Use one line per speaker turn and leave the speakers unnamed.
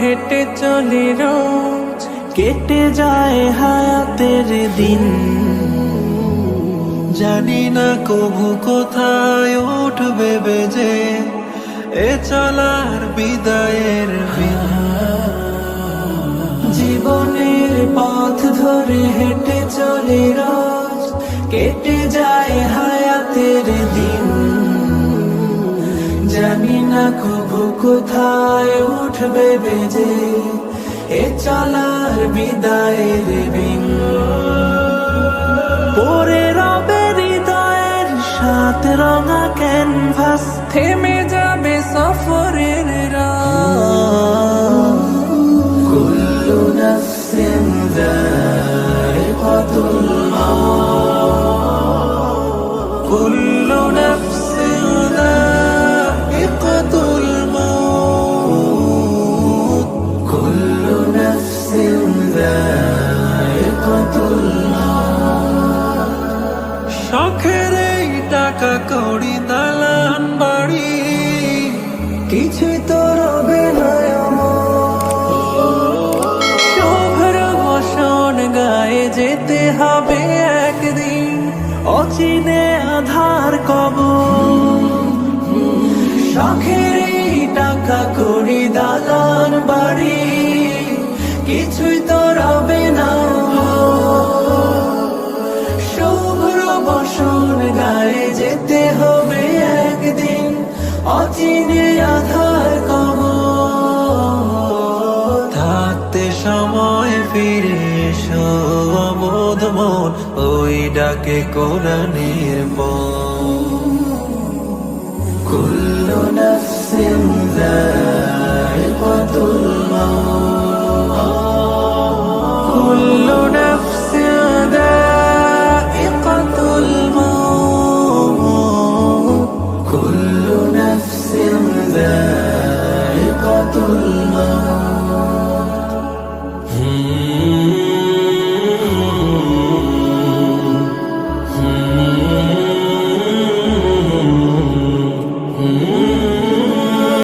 হেঁটে চলি রোজ,
কেটে যায় হায়াতের দিন। জানি না কবু কোথায় উঠবে বেজে, এ চলার বিদায়ের
জীবনের পথ ধরে হেঁটে চলি রোজ, কেটে জানি না কোথায় উঠবে বেজে? এ চলার বিদায়ের বিন
পরে রবে হৃদয়ের সাত রঙা ক্যানভাস
থেমে যাবে সফরের কুল্লু নাফসিন যায়িকাতুল
কুল্লু শখের এই টাকা কড়ি দালান বাড়ি।
কিছুই তো রবে শুভ্র বসন গায়ে যেতে হবে একদিন।
অচিনে আধার কবর।
শখের এই টাকা করি দালান বাড়ি। কিছুই তো যেতে হবে একদিন অচিনে আধার কব
থাকতে সময় ফিরে এসো মন, ওই ডাকে কোরআনের বল
কুল্লু না যায়িকাতুল সাদাকাতুল মাউত